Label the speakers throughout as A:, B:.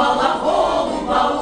A: голуба, голуба,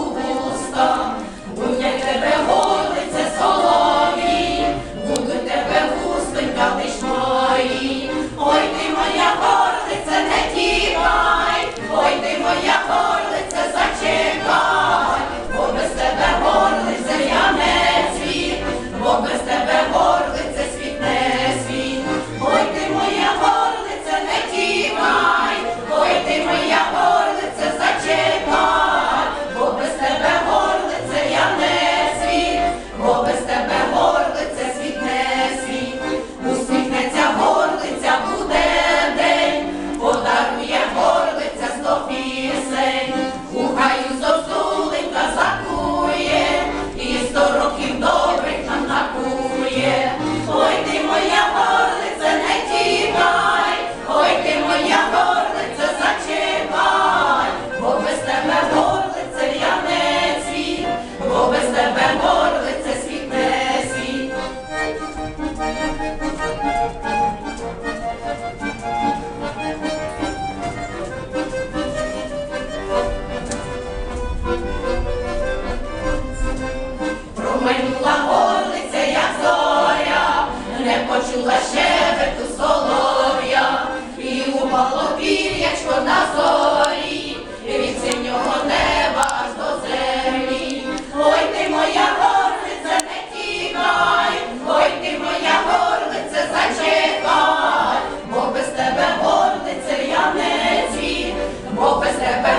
A: майнула горлиця, як зоря, не почула щебету солов'я, і упало пір'ячко на зорі, від синього неба аж до землі. Ой ти моя горлиця, не тікай, ой ти моя горлиця, зачекай, бо без тебе горлиця я не ці, бо без тебе.